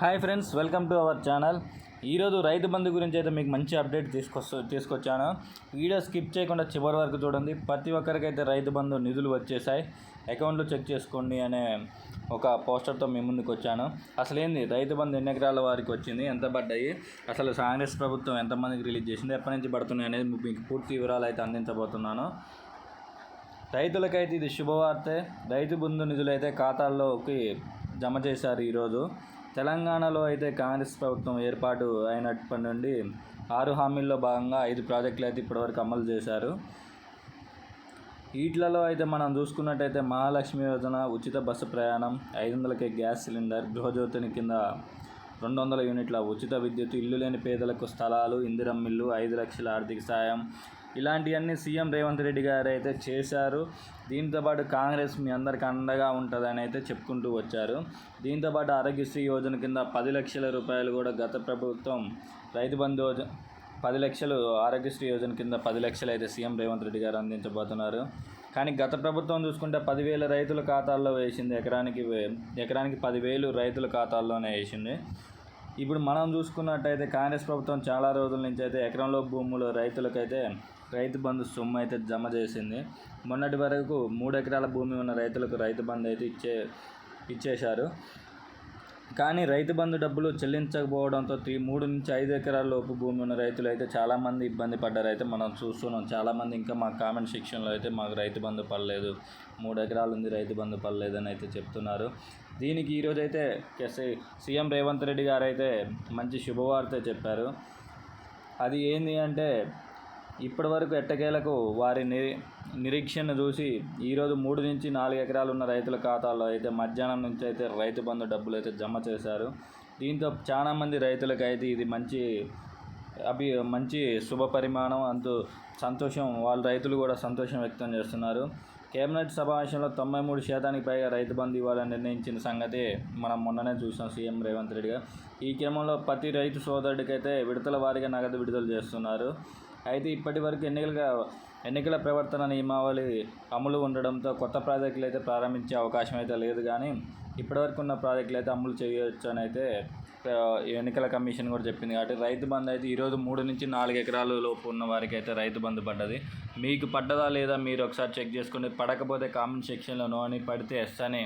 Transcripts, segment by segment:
Hi friends welcome to our channel ఈరోజు రైతు బంధు గురించి అయితే మీకు మంచి అప్డేట్ తీసుకొస్తా తీసుకొచ్చాను. వీడియో స్కిప్ చేయకుండా చివరి వరకు చూడండి. ప్రతి ఒక్కరికైతే రైతు బంధు నిధులు వచ్చేసాయి. అకౌంట్లో చెక్ చేసుకోండి అనే ఒక పోస్టర్తో మీ ముందుకు వచ్చాను. అసలు ఏంది? రైతు బంధు ఎన్ని ఎకరాల వారికి వచ్చింది? ఎంత పడ్డాయి? అసలు కాంగ్రెస్ ప్రభుత్వం ఎంతమందికి రిలీజ్ చేసింది? ఎప్పటి నుంచి పడుతున్నాయి అనేది మీకు పూర్తి వివరాలు అయితే అందించబోతున్నాను. రైతులకైతే ఇది శుభవార్తే. రైతు బంధు నిధులు అయితే ఖాతాల్లోకి జమ చేశారు ఈరోజు. తెలంగాణలో అయితే కాంగ్రెస్ ప్రభుత్వం ఏర్పాటు అయినప్పటి నుండి ఆరు హామీల్లో భాగంగా ఐదు ప్రాజెక్టులు అయితే ఇప్పటివరకు అమలు చేశారు. వీటిలలో అయితే మనం చూసుకున్నట్టయితే మహాలక్ష్మి యోజన ఉచిత బస్సు ప్రయాణం ఐదు వందలకే గ్యాస్ సిలిండర్ గృహజ్యోతిని కింద రెండు వందల యూనిట్ల ఉచిత విద్యుత్ ఇల్లు లేని పేదలకు స్థలాలు ఇందిరం ఇల్లు ఐదు లక్షల ఆర్థిక సాయం ఇలాంటివన్నీ సీఎం రేవంత్ రెడ్డి గారు అయితే చేశారు దీంతోపాటు కాంగ్రెస్ మీ అందరికి అండగా ఉంటుందని అయితే చెప్పుకుంటూ వచ్చారు. దీంతోపాటు ఆరోగ్యశ్రీ యోజన కింద పది లక్షల రూపాయలు కూడా గత ప్రభుత్వం రైతు బంధు పది లక్షలు ఆరోగ్యశ్రీ యోజన కింద పది లక్షలు అయితే సీఎం రేవంత్ రెడ్డి గారు అందించబోతున్నారు. కానీ గత ప్రభుత్వం చూసుకుంటే పదివేల రైతుల ఖాతాల్లో వేసింది. ఎకరానికి ఎకరానికి పదివేలు రైతుల ఖాతాల్లోనే వేసింది. ఇప్పుడు మనం చూసుకున్నట్టయితే కాంగ్రెస్ ప్రభుత్వం చాలా రోజుల నుంచి అయితే ఎకరంలో భూములు రైతులకైతే రైతు బంధు సొమ్ము అయితే జమ చేసింది. మొన్నటి వరకు మూడు ఎకరాల భూమి ఉన్న రైతులకు రైతు బంధు అయితే ఇచ్చే ఇచ్చేశారు. కానీ రైతు బంధు డబ్బులు చెల్లించకపోవడంతో త్రీ మూడు నుంచి ఐదు ఎకరాల లోపు భూమి ఉన్న రైతులు అయితే చాలామంది ఇబ్బంది పడ్డారు. అయితే మనం చూస్తున్నాం చాలామంది ఇంకా మా కామెంట్ సెక్షన్లో అయితే మాకు రైతు బంధు పడలేదు. మూడు ఎకరాలు ఉంది రైతు బంధు పడలేదు అని అయితే చెప్తున్నారు. దీనికి ఈరోజు అయితే సీఎం రేవంత్ రెడ్డి గారు అయితే మంచి శుభవార్త చెప్పారు. అది ఏంది అంటే ఇప్పటి వరకు ఎట్టకేలకు వారి నిరీ నిరీక్షణ చూసి ఈరోజు మూడు నుంచి నాలుగు ఎకరాలు ఉన్న రైతుల ఖాతాల్లో అయితే మధ్యాహ్నం నుంచి అయితే రైతు బంధు డబ్బులు అయితే జమ చేశారు. దీంతో చాలామంది రైతులకు అయితే ఇది మంచి అభి మంచి శుభ పరిమాణం అంత సంతోషం వాళ్ళ రైతులు కూడా సంతోషం వ్యక్తం చేస్తున్నారు. కేబినెట్ సమావేశంలో తొంభై మూడు శాతానికి పైగా రైతు బంధు ఇవ్వాలని నిర్ణయించిన సంగతి మనం మొన్ననే చూసాం సీఎం రేవంత్ రెడ్డి గారు. ఈ క్రమంలో ప్రతి రైతు సోదరుడికైతే విడతల వారీగా నగదు విడుదల చేస్తున్నారు. అయితే ఇప్పటి వరకు ఎన్నికలుగా ఎన్నికల ప్రవర్తన నియమావళి అమలు ఉండడంతో కొత్త ప్రాజెక్టులు అయితే ప్రారంభించే అవకాశం అయితే లేదు. కానీ ఇప్పటివరకు ఉన్న ప్రాజెక్టులు అయితే అమలు చేయవచ్చు అని అయితే ఎన్నికల కమిషన్ కూడా చెప్పింది కాబట్టి రైతు బంధు అయితే ఈరోజు మూడు నుంచి నాలుగు ఎకరాల లోపు ఉన్న వారికి అయితే రైతు బంధు పడ్డది. మీకు పడ్డదా లేదా మీరు ఒకసారి చెక్ చేసుకోండి పడకపోతే కామెంట్ సెక్షన్లో నో అని పడితే ఎస్ అని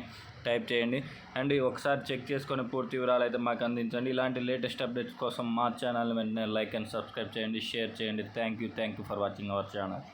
టైప్ చేయండి. అండ్ ఒకసారి చెక్ చేసుకొని పూర్తి వివరాలు అయితే మాకు అందించండి. ఇలాంటి లేటెస్ట్ అప్డేట్స్ కోసం మా ఛానల్ వెంటనే లైక్ అండ్ సబ్స్క్రైబ్ చేయండి షేర్ చేయండి. Thank you thank you for watching our channel.